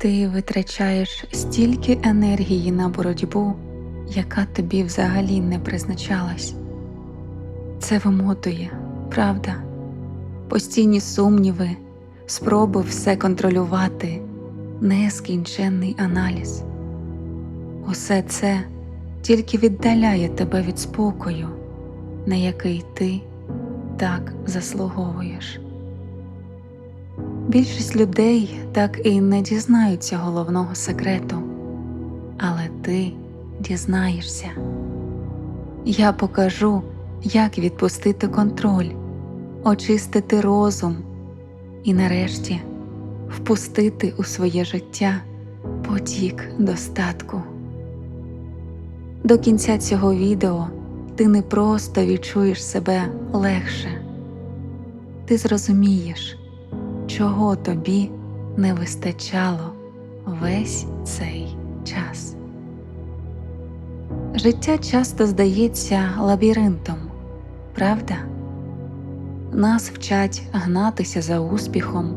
Ти витрачаєш стільки енергії на боротьбу, яка тобі взагалі не призначалась. Це вимотує, правда? Постійні сумніви, спроби все контролювати, нескінченний аналіз. Усе це тільки віддаляє тебе від спокою, на який ти так заслуговуєш. Більшість людей так і не дізнаються головного секрету, але ти дізнаєшся. Я покажу, як відпустити контроль, очистити розум і нарешті впустити у своє життя потік достатку. До кінця цього відео ти не просто відчуєш себе легше, ти зрозумієш, чого тобі не вистачало весь цей час. Життя часто здається лабіринтом, правда? Нас вчать гнатися за успіхом,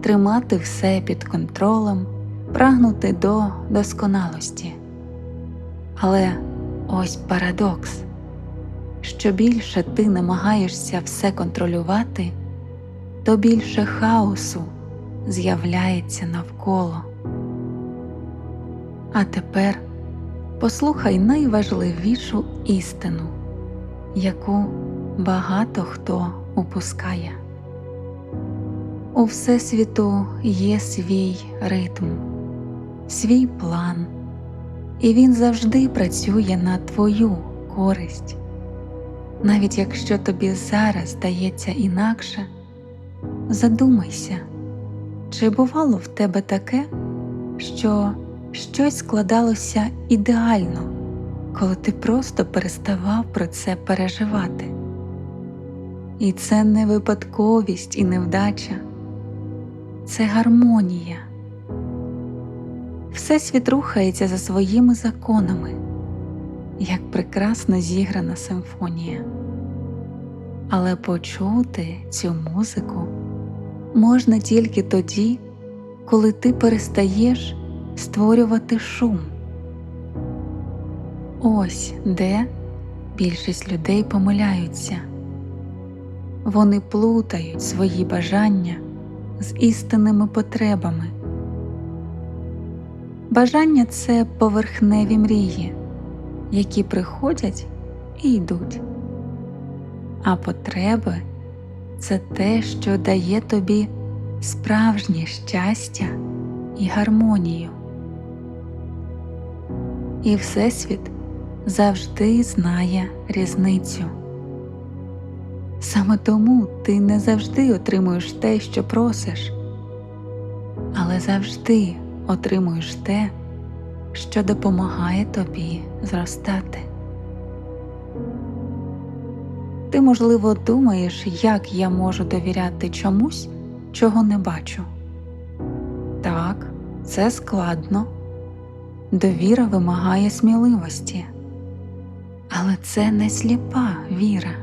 тримати все під контролем, прагнути до досконалості. Але ось парадокс що більше ти намагаєшся все контролювати, то більше хаосу з'являється навколо. А тепер послухай найважливішу істину, яку багато хто упускає. У Всесвіту є свій ритм, свій план, і він завжди працює на твою користь. Навіть якщо тобі зараз здається інакше, задумайся, чи бувало в тебе таке, що щось складалося ідеально, коли ти просто переставав про це переживати. І це не випадковість і невдача, це гармонія. Всесвіт рухається за своїми законами як прекрасно зіграна симфонія. Але почути цю музику можна тільки тоді, коли ти перестаєш створювати шум. Ось де більшість людей помиляються. Вони плутають свої бажання з істинними потребами. Бажання це поверхневі мрії які приходять і йдуть. А потреби це те, що дає тобі справжнє щастя і гармонію. І Всесвіт завжди знає різницю. Саме тому ти не завжди отримуєш те, що просиш, але завжди отримуєш те, що допомагає тобі зростати. Ти, можливо, думаєш, як я можу довіряти чомусь, чого не бачу. Так, це складно. Довіра вимагає сміливості. Але це не сліпа віра,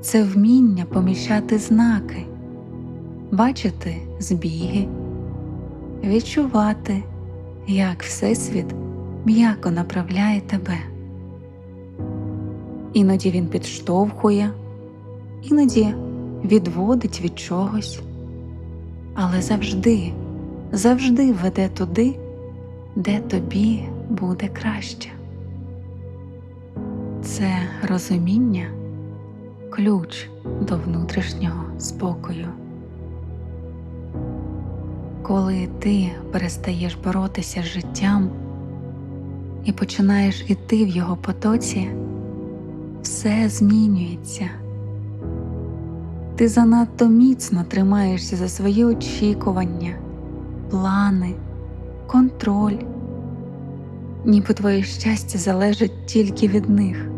це вміння поміщати знаки, бачити збіги, відчувати як Всесвіт м'яко направляє тебе. Іноді він підштовхує, іноді відводить від чогось, але завжди, завжди веде туди, де тобі буде краще. Це розуміння ключ до внутрішнього спокою. Коли ти перестаєш боротися з життям і починаєш іти в його потоці, все змінюється. Ти занадто міцно тримаєшся за свої очікування, плани, контроль, ніби твоє щастя залежить тільки від них.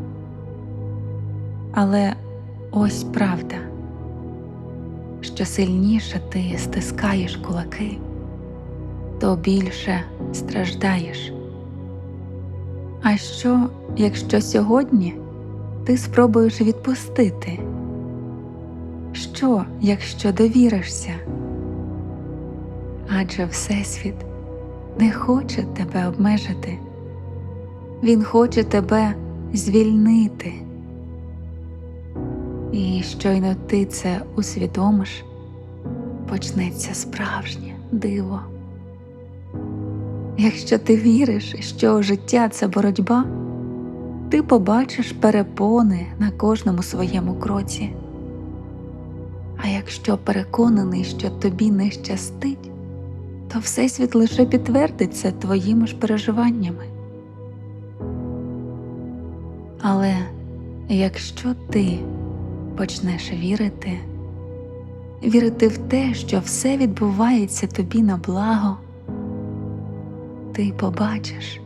Але ось правда що сильніше ти стискаєш кулаки, то більше страждаєш. А що, якщо сьогодні ти спробуєш відпустити? Що, якщо довіришся? адже Всесвіт не хоче тебе обмежити, Він хоче тебе звільнити. І щойно ти це усвідомиш, почнеться справжнє диво. Якщо ти віриш, що життя це боротьба, ти побачиш перепони на кожному своєму кроці. А якщо переконаний, що тобі не щастить, то Всесвіт лише підтвердиться твоїми ж переживаннями. Але якщо ти почнеш вірити, вірити в те, що все відбувається тобі на благо, ти побачиш,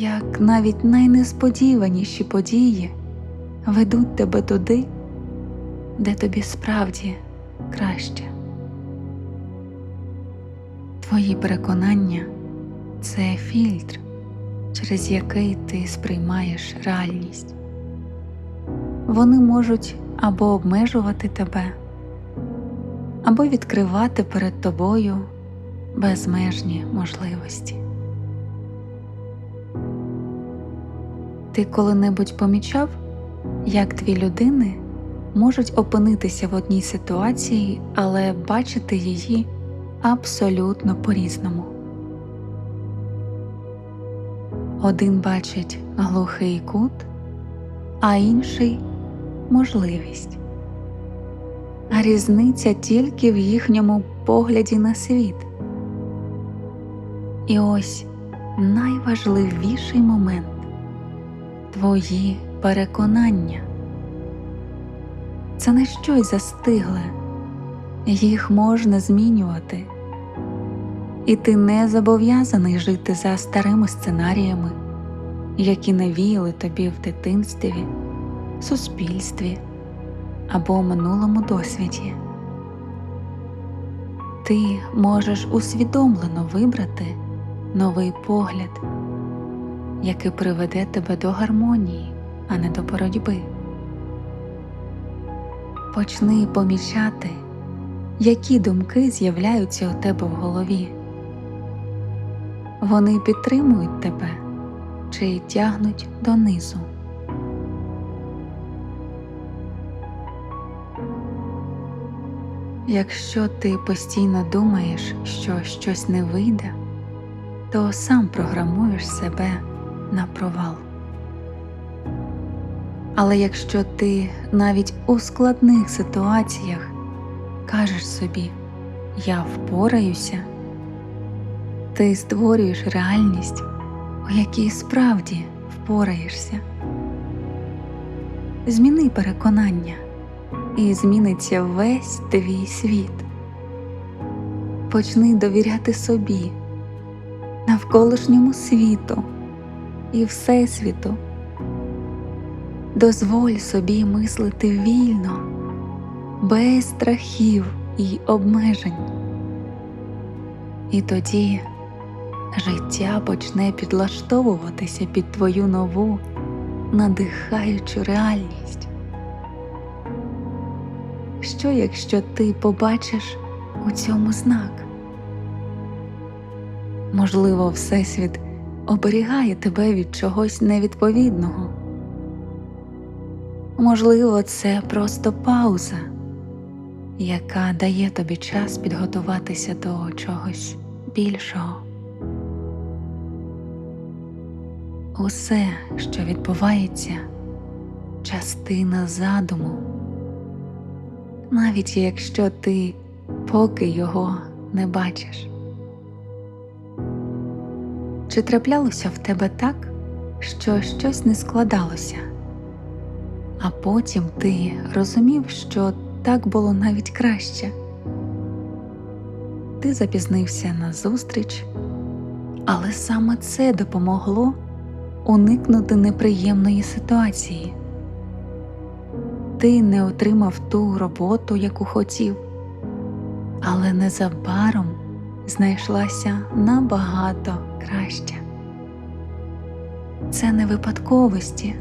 як навіть найнесподіваніші події ведуть тебе туди, де тобі справді краще. Твої переконання це фільтр, через який ти сприймаєш реальність. Вони можуть або обмежувати тебе, або відкривати перед тобою безмежні можливості. Ти коли-небудь помічав, як дві людини можуть опинитися в одній ситуації, але бачити її абсолютно по-різному. Один бачить глухий кут, а інший можливість. А різниця тільки в їхньому погляді на світ. І ось найважливіший момент твої переконання. Це не щось застигле, їх можна змінювати, і ти не зобов'язаний жити за старими сценаріями, які навіяли тобі в дитинстві, суспільстві або минулому досвіді. Ти можеш усвідомлено вибрати новий погляд, який приведе тебе до гармонії, а не до боротьби. Почни помічати, які думки з'являються у тебе в голові. Вони підтримують тебе чи тягнуть донизу. Якщо ти постійно думаєш, що щось не вийде, то сам програмуєш себе на провал. Але якщо ти навіть у складних ситуаціях кажеш собі Я впораюся, ти створюєш реальність, у якій справді впораєшся. Зміни переконання, і зміниться весь твій світ. Почни довіряти собі, навколишньому світу і Всесвіту. Дозволь собі мислити вільно, без страхів і обмежень. І тоді життя почне підлаштовуватися під твою нову, надихаючу реальність. Що, якщо ти побачиш у цьому знак? Можливо, Всесвіт оберігає тебе від чогось невідповідного. Можливо, це просто пауза, яка дає тобі час підготуватися до чогось більшого. Усе, що відбувається, частина задуму, навіть якщо ти поки його не бачиш. Чи траплялося в тебе так, що щось не складалося? а потім ти розумів, що так було навіть краще. Ти запізнився на зустріч, але саме це допомогло уникнути неприємної ситуації. Ти не отримав ту роботу, яку хотів, але незабаром знайшлася набагато краща. Це не випадковості,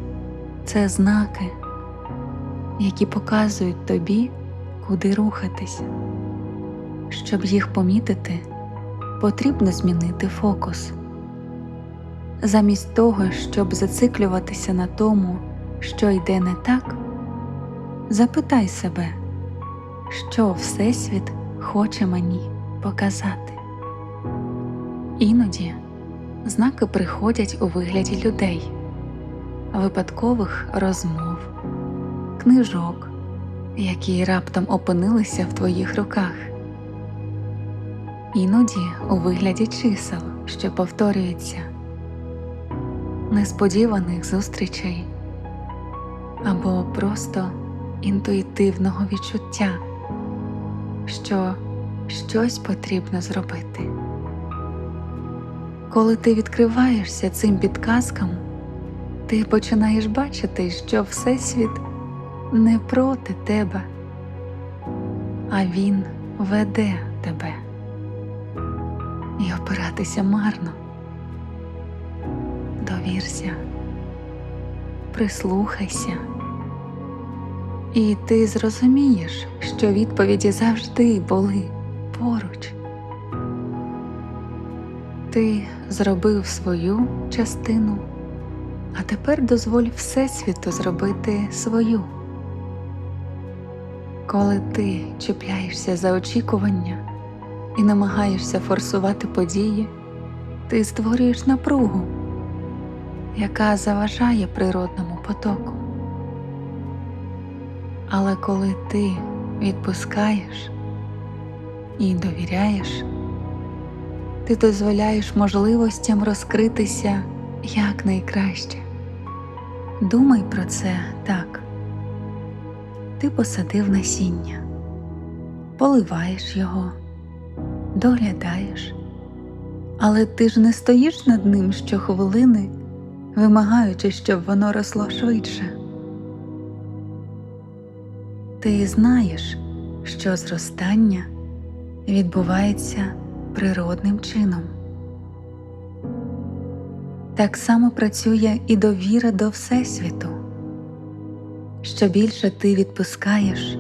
це знаки які показують тобі, куди рухатись. Щоб їх помітити, потрібно змінити фокус. Замість того, щоб зациклюватися на тому, що йде не так, запитай себе, що Всесвіт хоче мені показати. Іноді знаки приходять у вигляді людей, випадкових розмов, книжок, які раптом опинилися в твоїх руках, іноді у вигляді чисел, що повторюються, несподіваних зустрічей або просто інтуїтивного відчуття, що щось потрібно зробити. Коли ти відкриваєшся цим підказкам, ти починаєш бачити, що Всесвіт не проти тебе, а він веде тебе. І опиратися марно. Довірся, прислухайся, і ти зрозумієш, що відповіді завжди були поруч. Ти зробив свою частину, а тепер дозволь Всесвіту зробити свою. Коли ти чіпляєшся за очікування і намагаєшся форсувати події, ти створюєш напругу, яка заважає природному потоку. Але коли ти відпускаєш і довіряєш, ти дозволяєш можливостям розкритися якнайкраще. Думай про це так. Ти посадив насіння, поливаєш його, доглядаєш, але ти ж не стоїш над ним щохвилини, вимагаючи, щоб воно росло швидше. Ти знаєш, що зростання відбувається природним чином. Так само працює і довіра до Всесвіту. Що більше ти відпускаєш,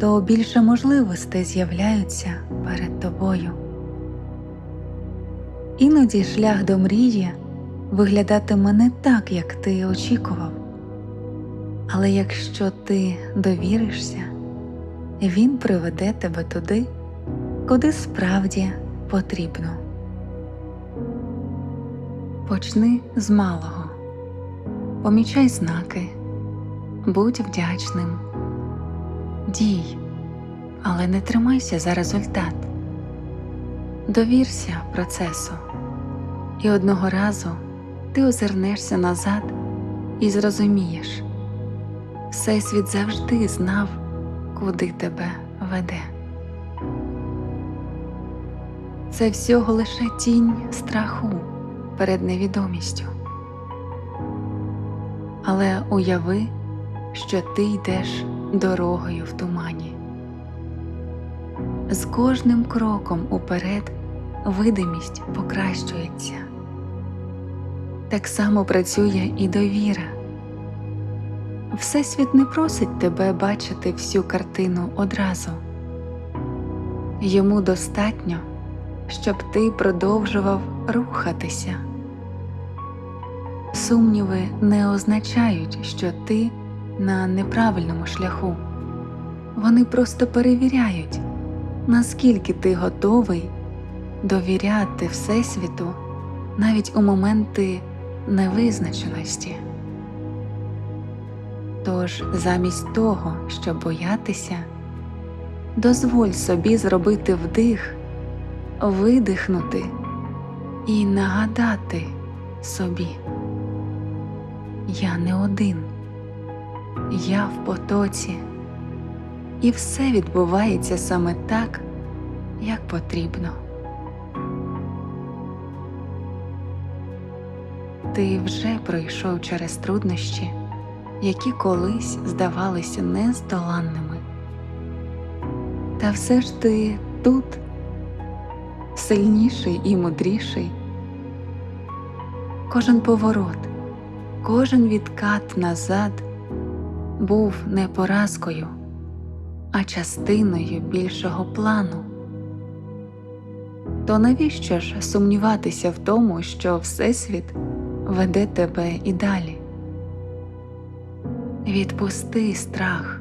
то більше можливостей з'являються перед тобою. Іноді шлях до мрії виглядатиме не так, як ти очікував, але якщо ти довіришся, він приведе тебе туди куди справді потрібно. Почни з малого, помічай знаки, будь вдячним, дій, але не тримайся за результат, довірся процесу, і одного разу ти озирнешся назад і зрозумієш, Всесвіт завжди знав, куди тебе веде це всього лише тінь страху перед невідомістю. Але уяви, що ти йдеш дорогою в тумані. З кожним кроком уперед видимість покращується. Так само працює і довіра. Всесвіт не просить тебе бачити всю картину одразу. Йому достатньо щоб ти продовжував рухатися. Сумніви не означають, що ти на неправильному шляху. Вони просто перевіряють, наскільки ти готовий довіряти Всесвіту навіть у моменти невизначеності. Тож, замість того, щоб боятися, дозволь собі зробити вдих видихнути і нагадати собі, я не один, я в потоці, і все відбувається саме так, як потрібно. Ти вже пройшов через труднощі, які колись здавалися нездоланними. Та все ж ти тут сильніший і мудріший. Кожен поворот, кожен відкат назад був не поразкою, а частиною більшого плану. то навіщо ж сумніватися в тому, що Всесвіт веде тебе і далі? Відпусти страх,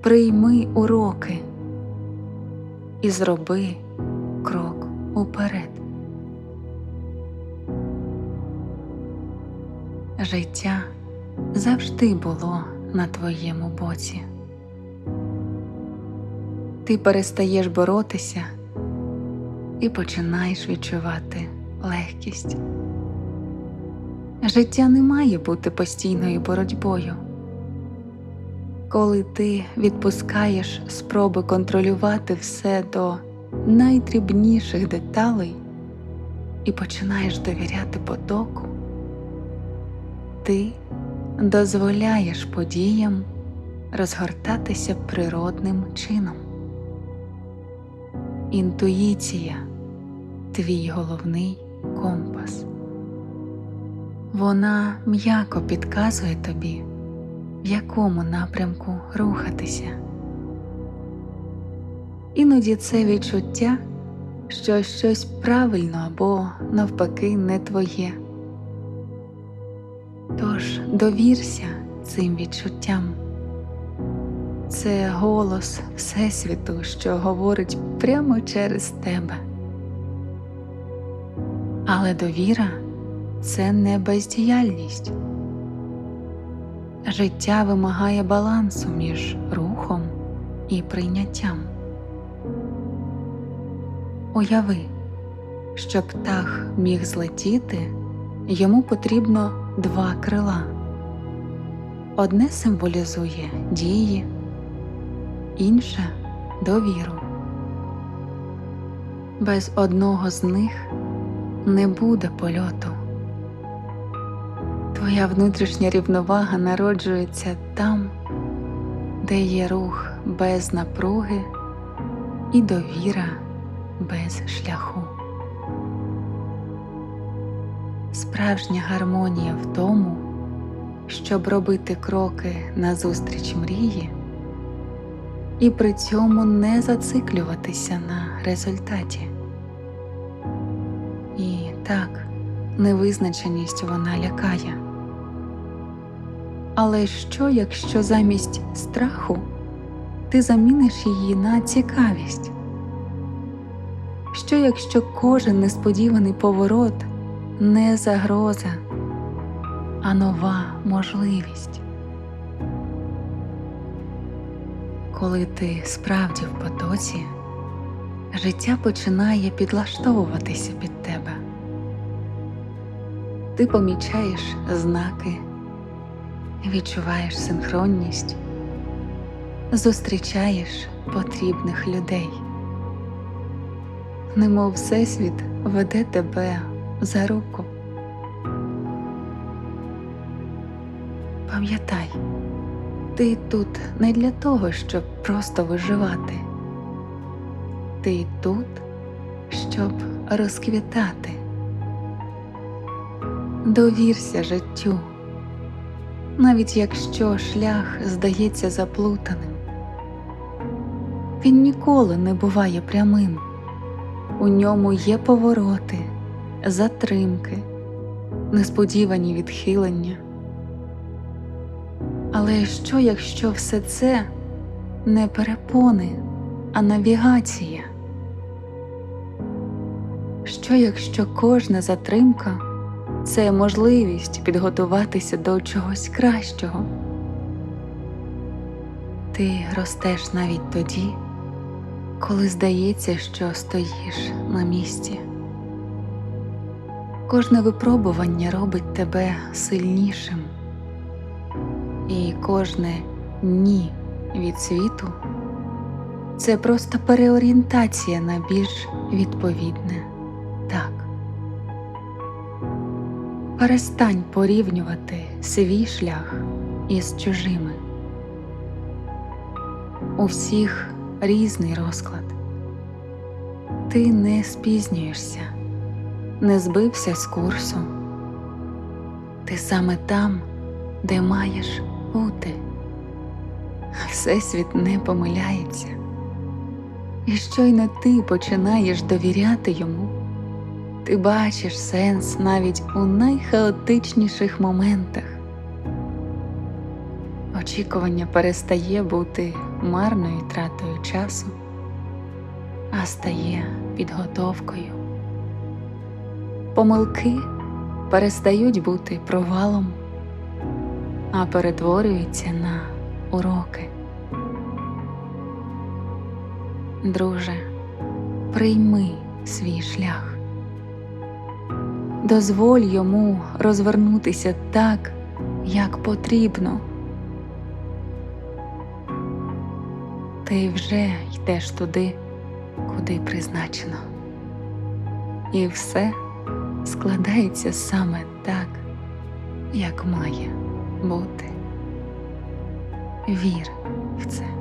прийми уроки і зроби крок уперед. Життя завжди було на твоєму боці. Ти перестаєш боротися і починаєш відчувати легкість. Життя не має бути постійною боротьбою. Коли ти відпускаєш спроби контролювати все до найдрібніших деталей і починаєш довіряти потоку, ти дозволяєш подіям розгортатися природним чином. Інтуїція твій головний компас. Вона м'яко підказує тобі, в якому напрямку рухатися. Іноді це відчуття, що щось правильно або навпаки не твоє. Тож довірся цим відчуттям. Це голос Всесвіту, що говорить прямо через тебе. Але довіра це не бездіяльність. Життя вимагає балансу між рухом і прийняттям. Уяви, щоб птах міг злетіти, йому потрібно два крила. Одне символізує дії, інше довіру. Без одного з них не буде польоту. Твоя внутрішня рівновага народжується там, де є рух без напруги і довіра без шляху. Справжня гармонія в тому, щоб робити кроки назустріч мрії і при цьому не зациклюватися на результаті. І так, невизначеність вона лякає. Але що, якщо замість страху ти заміниш її на цікавість? Що якщо кожен несподіваний поворот не загроза, а нова можливість? Коли ти справді в потоці, життя починає підлаштовуватися під тебе. Ти помічаєш знаки, відчуваєш синхронність, зустрічаєш потрібних людей немов Всесвіт веде тебе за руку. Пам'ятай, ти тут не для того, щоб просто виживати. Ти тут, щоб розквітати. Довірся життю, навіть якщо шлях здається заплутаним. Він ніколи не буває прямим. У ньому є повороти, затримки, несподівані відхилення. Але що, якщо все це не перепони, а навігація? Що, якщо кожна затримка це можливість підготуватися до чогось кращого? Ти ростеш навіть тоді коли здається, що стоїш на місці. Кожне випробування робить тебе сильнішим, і кожне ні від світу це просто переорієнтація на більш відповідне так. Перестань порівнювати свій шлях із чужими. У всіх різний розклад. Ти не спізнюєшся, не збився з курсу. Ти саме там, де маєш бути. Всесвіт не помиляється. І щойно ти починаєш довіряти йому, ти бачиш сенс навіть у найхаотичніших моментах. Очікування перестає бути марною тратою часу, а стає підготовкою. Помилки перестають бути провалом, а перетворюються на уроки. Друже, прийми свій шлях. Дозволь йому розвернутися так, як потрібно. Ти вже йдеш туди, куди призначено. І все складається саме так, як має бути. Вір в це.